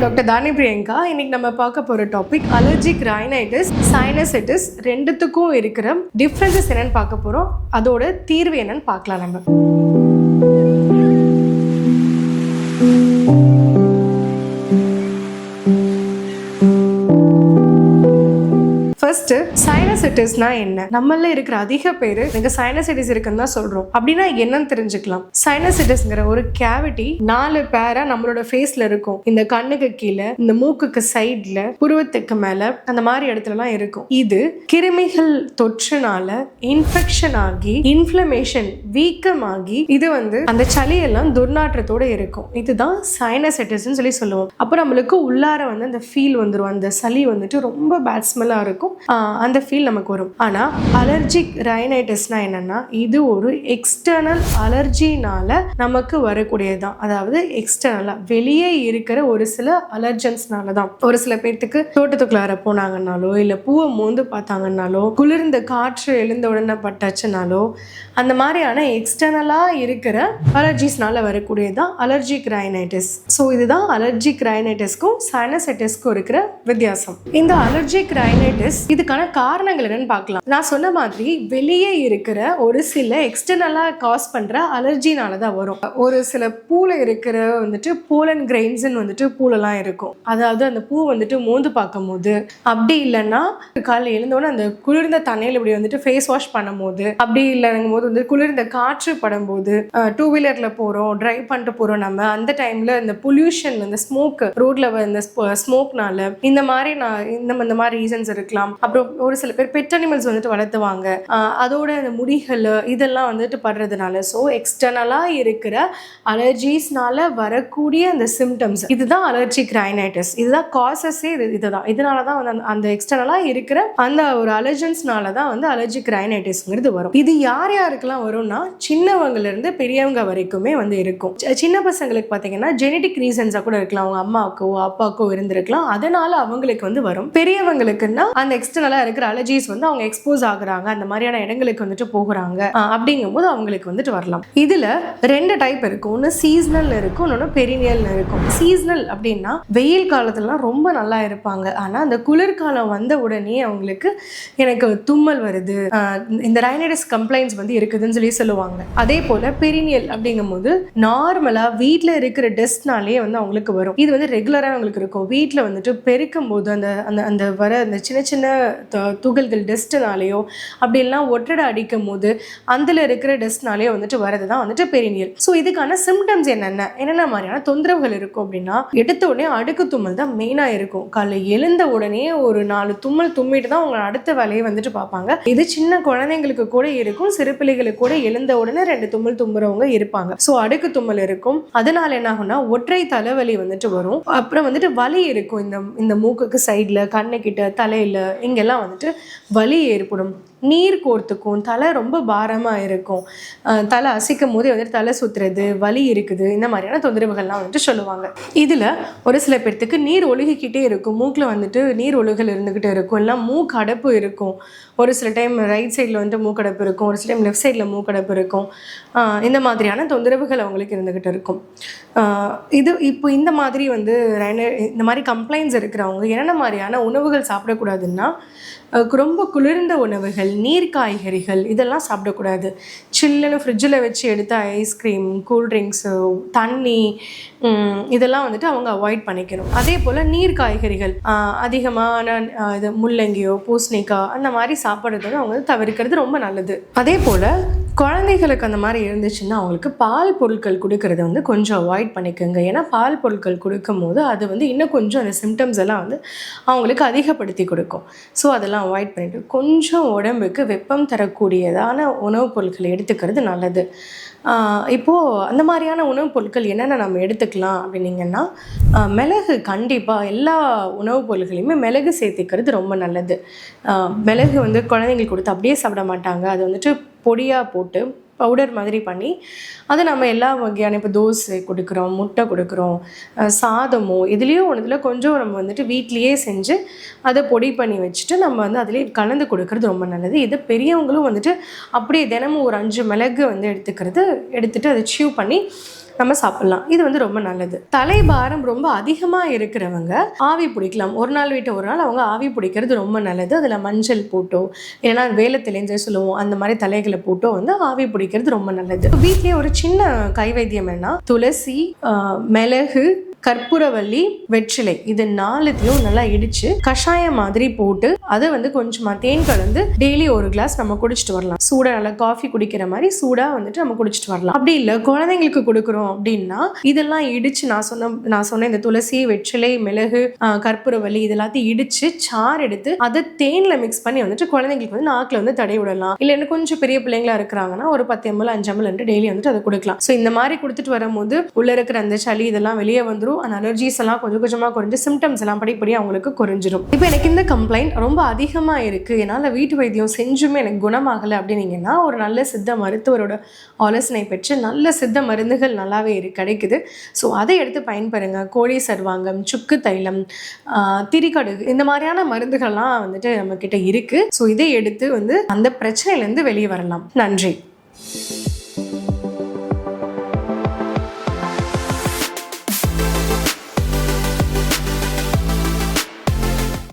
Doctor தானி பிரியங்கா இன்னைக்கு நம்ம பார்க்க போகிற டாபிக் அலர்ஜிக் ரைனைட்டிஸ் சைனசைட்டிஸ் ரெண்டுத்துக்கும் இருக்கிற டிஃப்ரென்சஸ் என்னன்னு பார்க்க போகிறோம் அதோட தீர்வு என்னன்னு பார்க்கலாம் நம்ம. சைனசைட்டிஸ்னா என்ன? நம்மள இருக்கிற அதிக பேர் எனக்கு சைனசைட்டிஸ் இருக்குன்னு தான் சொல்றோம். அப்படின்னா என்னன்னு தெரிஞ்சுக்கலாம். சைனசைட்டிஸ்ங்கிற ஒரு கேவிட்டி நாலு பேரா நம்மளோட ஃபேஸ்ல இருக்கும். இந்த கண்ணுக்கு கீழே இந்த மூக்குக்கு சைட்ல புருவத்துக்கு மேல அந்த மாதிரி இடத்துலலாம் இருக்கும். இது கிருமிகள் தொற்றுனால இன்ஃபெக்ஷன் ஆகி இன்ஃப்ளமேஷன் வீக்கமாகி இது வந்து அந்த சளியெல்லாம் துர்நாற்றத்தோட இருக்கும். இதுதான் சைனசைட்டிஸ்னு சொல்லி சொல்லுவோம். அப்போ நம்மளுக்கு உள்ளார வந்து அந்த ஃபீல் வந்துடும் அந்த சளி வந்துட்டு ரொம்ப பேட் ஸ்மெல்லாக இருக்கும். அந்த ஃபீல் நமக்கு வரும் ஆனால் அலர்ஜிக் ரைனைட்டிஸ்னா என்னன்னா இது ஒரு எக்ஸ்டர்னல் அலர்ஜினால நமக்கு வரக்கூடியது தான் அதாவது எக்ஸ்டர்னலாக வெளியே இருக்கிற ஒரு சில அலர்ஜன்ஸ்னால தான் ஒரு சில பேர்த்துக்கு தோட்டத்துக்குள்ளார போனாங்கன்னாலோ இல்லை பூவை மோந்து பார்த்தாங்கன்னாலோ குளிர்ந்த காற்று எழுந்த உடனே பட்டாச்சுனாலோ அந்த மாதிரியான எக்ஸ்டர்னலாக இருக்கிற அலர்ஜிஸ்னால வரக்கூடியது தான் அலர்ஜிக் ரைனைட்டிஸ் ஸோ இதுதான் அலர்ஜிக் ரைனைட்டிஸ்க்கும் சைனசைட்டிஸ்க்கும் இருக்கிற வித்தியாசம். இந்த அலர்ஜிக் ரைனைட்டிஸ் இதுக்கான காரணங்கள் என்னன்னு பார்க்கலாம். நான் சொன்ன மாதிரி வெளியே இருக்கிற ஒரு சில எக்ஸ்டர்னலாக காஸ் பண்ணுற அலர்ஜினால தான் வரும். ஒரு சில பூல இருக்கிற வந்துட்டு போலன் கிரெயின்ஸ்ன்னு வந்துட்டு பூலெல்லாம் இருக்கும். அதாவது அந்த பூ வந்துட்டு மோந்து பார்க்கும்போது அப்படி இல்லைன்னா காலையில் எழுந்தோடனே அந்த குளிர்ந்த தண்ணியில் இப்படி வந்துட்டு ஃபேஸ் வாஷ் பண்ணும்போது அப்படி இல்லைங்கும் போது வந்து குளிர்ந்த காற்று படும்போது டூ வீலரில் போகிறோம் டிரைவ் பண்ணிட்டு போகிறோம் நம்ம அந்த டைமில் இந்த பொல்யூஷன் இந்த ஸ்மோக் ரோட்ல இந்த ஸ்மோக்னால இந்த மாதிரி நான் இந்த இந்த மாதிரி ரீசன்ஸ் இருக்கலாம். அப்புறம் ஒரு சில பேர் பெட் அனிமல்ஸ் வந்துட்டு வளர்த்துவாங்க. அதோட அந்த முடிகள் இதெல்லாம் வந்துட்டு படுறதுனால ஸோ எக்ஸ்டர்னலாக இருக்கிற அலர்ஜிஸ்னால வரக்கூடிய அந்த சிம்டம்ஸ் இதுதான் அலர்ஜிக் ரைனைட்டிஸ் இதுதான் காசஸே இது இதுதான். இதனால தான் வந்து அந்த- அந்த எக்ஸ்டர்னலாக இருக்கிற அந்த ஒரு அலர்ஜன்ஸ்னால தான் வந்து அலர்ஜிக் ரைனைட்டிஸ்ங்கிறது வரும். இது யார் யாருக்கெல்லாம் வரும்னா சின்னவங்கலேருந்து பெரியவங்க வரைக்குமே வந்து இருக்கும். சின்ன பசங்களுக்கு பார்த்தீங்கன்னா ஜெனடிக் ரீசன்ஸாக கூட இருக்கலாம். அவங்க அம்மாவுக்கோ அப்பாவுக்கோ இருந்திருக்கலாம். அதனால அவங்களுக்கு வந்து வரும். பெரியவங்களுக்குன்னா அந்த எக்ஸ்டர்னலாக இருக்கிற அலர்ஜிஸ் வந்து அவங்க எக்ஸ்போஸ் ஆகுறாங்க அந்த மாதிரியான இடங்களுக்கு வந்துட்டு போகிறாங்க. அப்படிங்கும்போது அவங்களுக்கு வந்துட்டு வரலாம். இதுல ரெண்டு டைப் இருக்கும் ஒன்று சீஸ்னல் இருக்கும் இன்னொன்று பெரினியல் இருக்கும். சீஸ்னல் அப்படின்னா வெயில் காலத்துலலாம் ரொம்ப நல்லா இருப்பாங்க. ஆனால் அந்த குளிர்காலம் வந்த உடனே அவங்களுக்கு எனக்கு தும்மல் வருது. இந்த ரைனைட்டிஸ் கம்ப்ளைண்ட்ஸ் வந்து இருக்குதுன்னு சொல்லி சொல்லுவாங்க. அதே போல பெரினியல் அப்படிங்கும்போது நார்மலாக வீட்டில் இருக்கிற டெஸ்ட்னாலே வந்து அவங்களுக்கு வரும். இது வந்து ரெகுலராக அவங்களுக்கு இருக்கும். வீட்டில் வந்துட்டு பெருக்கும் போது அந்த அந்த அந்த வர அந்த சின்ன சின்ன த- துகள்கள் டெஸ்ட்னாலேயோ அப்படிலாம் ஒற்றடை அடிக்கும் போது அதில் இருக்கிற டெஸ்ட்னாலேயோ வந்துட்டு வரது தான் வந்துட்டு பெரினியல் ஸோ இதுக்கான சிம்டம்ஸ் என்னென்ன? என்னென்ன மாதிரியான தொந்தரவுகள் இருக்கும் அப்படின்னா எடுத்த உடனே அடுக்கு தும்மல் தான் மெயினாக இருக்கும். காலை எழுந்த உடனே ஒரு நாலு தும்மல் தும்மிட்டு தான் உங்களை அடுத்த வேலையை வந்துட்டு பார்ப்பாங்க. இது சின்ன குழந்தைங்களுக்கு கூட இருக்கும் சிறு பிள்ளைகளுக்கு கூட எழுந்த உடனே ரெண்டு தும்மல் தும்புறவங்க இருப்பாங்க. ஸோ அடுக்கு தும்மல் இருக்கும். அதனால என்ன ஆகும்னா ஒற்றை தலைவலி வந்துட்டு வரும். அப்புறம் வந்துட்டு வலி இருக்கும் இந்த இந்த மூக்குக்கு சைடில் கண்ணுக்கிட்ட தலையில் இங்கெல்லாம் வந்துட்டு வலி ஏற்படும் நீர் கோர்த்துக்கும் தலை ரொம்ப பாரமாக இருக்கும். தலை அசைக்கும் போதே வந்துட்டு தலை சுற்றுறது வலி இருக்குது இந்த மாதிரியான தொந்தரவுகள்லாம் வந்துட்டு சொல்லுவாங்க. இதில் ஒரு சில பேர்த்துக்கு நீர் ஒழுகிக்கிட்டே இருக்கும் மூக்கில் வந்துட்டு நீர் ஒழுகல் இருந்துக்கிட்டே இருக்கும் இல்லை மூக்கடப்பு இருக்கும். ஒரு சில டைம் ரைட் சைடில் வந்துட்டு மூக்கடைப்பு இருக்கும் ஒரு சில டைம் லெஃப்ட் சைடில் மூக்கடைப்பு இருக்கும். இந்த மாதிரியான தொந்தரவுகள் அவங்களுக்கு இருந்துக்கிட்டு இருக்கும். இது இப்போ இந்த மாதிரி வந்து இந்த மாதிரி கம்ப்ளைண்ட்ஸ் இருக்கிறவங்க என்னென்ன மாதிரியான உணவுகள் சாப்பிடக்கூடாதுன்னா ரொம்ப ரொம்ப குளிர்ந்த உணவுகள் நீர் காய்கறிகள் இதெல்லாம் சாப்பிடக்கூடாது. சில்லுன்னு ஃப்ரிட்ஜில் வச்சு எடுத்த ஐஸ்கிரீம் கூல்ட்ரிங்க்ஸு தண்ணி இதெல்லாம் வந்துட்டு அவங்க அவாய்ட் பண்ணிக்கணும். அதே போல் நீர் காய்கறிகள் அதிகமான இது முள்ளங்கியோ பூசணிக்காய் அந்த மாதிரி சாப்பிட்றது வந்து அவங்க வந்து தவிர்க்கிறது ரொம்ப நல்லது. அதே போல் குழந்தைகளுக்கு அந்த மாதிரி இருந்துச்சுன்னா அவங்களுக்கு பால் பொருட்கள் கொடுக்கறத வந்து கொஞ்சம் அவாய்ட் பண்ணிக்கோங்க. ஏன்னா பால் பொருட்கள் கொடுக்கும் போது அது வந்து இன்னும் கொஞ்சம் அந்த சிம்டம்ஸ் எல்லாம் வந்து அவங்களுக்கு அதிகப்படுத்தி கொடுக்கும். ஸோ அதெல்லாம் அவாய்ட் பண்ணிட்டு கொஞ்சம் உடம்புக்கு வெப்பம் தரக்கூடியதான உணவுப் பொருட்களை எடுத்துக்கிறது நல்லது. இப்போது அந்த மாதிரியான உணவுப் பொருட்கள் என்னென்ன நம்ம எடுத்துக்கலாம் அப்படின்னீங்கன்னா மிளகு கண்டிப்பாக எல்லா உணவுப் பொருட்களையுமே மிளகு சேர்த்துக்கிறது ரொம்ப நல்லது. மிளகு வந்து குழந்தைங்களுக்கு கொடுத்து அப்படியே சாப்பிட மாட்டாங்க. அது வந்துட்டு பொடியாக போட்டு பவுடர் மாதிரி பண்ணி அதை நம்ம எல்லா வகையான இப்போ தோசை கொடுக்குறோம் முட்டை கொடுக்குறோம் சாதமோ இதுலேயோ ஒன்றுல கொஞ்சம் நம்ம வந்துட்டு வீட்லேயே செஞ்சு அதை பொடி பண்ணி வச்சுட்டு நம்ம வந்து அதிலே கலந்து கொடுக்கறது ரொம்ப நல்லது. இது பெரியவங்களும் வந்துட்டு அப்படியே தினமும் ஒரு அஞ்சு மிளகு வந்து எடுத்துக்கிறது எடுத்துகிட்டு அதை சீவ் பண்ணி நம்ம சாப்பிடலாம். இது வந்து ரொம்ப நல்லது. தலைபாரம் ரொம்ப அதிகமாக இருக்கிறவங்க ஆவி பிடிக்கலாம். ஒரு நாள் விட்டு ஒரு நாள் அவங்க ஆவி பிடிக்கிறது ரொம்ப நல்லது. அதில் மஞ்சள் போட்டோ இல்லைன்னா வேலை தெளிஞ்சே சொல்லுவோம் அந்த மாதிரி தலைகளை போட்டோ வந்து ஆவி பிடிக்கிறது ரொம்ப நல்லது. வீட்லயே ஒரு சின்ன கைவைத்தியம் என்ன துளசி மிளகு கற்பூரவல்லி வெற்றிலை இது நாலுத்தையும் நல்லா இடிச்சு கஷாயம் மாதிரி போட்டு அதை வந்து கொஞ்சமா தேன் கலந்து டெய்லி ஒரு கிளாஸ் நம்ம குடிச்சிட்டு வரலாம். சூடா நல்லா காஃபி குடிக்கிற மாதிரி சூடா வந்துட்டு நம்ம குடிச்சிட்டு வரலாம். அப்படி இல்லை குழந்தைங்களுக்கு கொடுக்குறோம் அப்படின்னா இதெல்லாம் இடிச்சு நான் சொன்ன நான் சொன்ன இந்த துளசி வெற்றிலை மிளகு கற்பூரவல்லி இதெல்லாத்தையும் இடிச்சு சாறு எடுத்து அதை தேன்ல மிக்ஸ் பண்ணி வந்துட்டு குழந்தைங்களுக்கு வந்து நாக்கில் வந்து தடை விடலாம். இல்லை இன்னும் கொஞ்சம் பெரிய பிள்ளைங்களா இருக்கிறாங்கன்னா ஒரு பத்து எம்எல் அஞ்சு எம்எல் டெய்லி வந்துட்டு அதை கொடுக்கலாம். ஸோ இந்த மாதிரி கொடுத்துட்டு வரும்போது உள்ள இருக்கிற அந்த சளி இதெல்லாம் வெளியே வந்துடும் வரும். அந்த அலர்ஜிஸ் எல்லாம் கொஞ்சம் கொஞ்சமாக குறைஞ்சு சிம்டம்ஸ் எல்லாம் படிப்படியாக அவங்களுக்கு குறைஞ்சிரும். இப்போ எனக்கு இந்த கம்ப்ளைண்ட் ரொம்ப அதிகமாக இருக்குது என்னால் வீட்டு வைத்தியம் செஞ்சுமே எனக்கு குணமாகலை அப்படின்னீங்கன்னா ஒரு நல்ல சித்த மருத்துவரோட ஆலோசனை பெற்று நல்ல சித்த மருந்துகள் நல்லாவே இரு கிடைக்குது. ஸோ அதை எடுத்து பயன்பெறுங்க. கோழி சர்வாங்கம் சுக்கு தைலம் திரிகடுகு இந்த மாதிரியான மருந்துகள்லாம் வந்துட்டு நம்மக்கிட்ட இருக்குது ஸோ இதை எடுத்து வந்து அந்த பிரச்சனையிலேருந்து வெளியே வரலாம். நன்றி.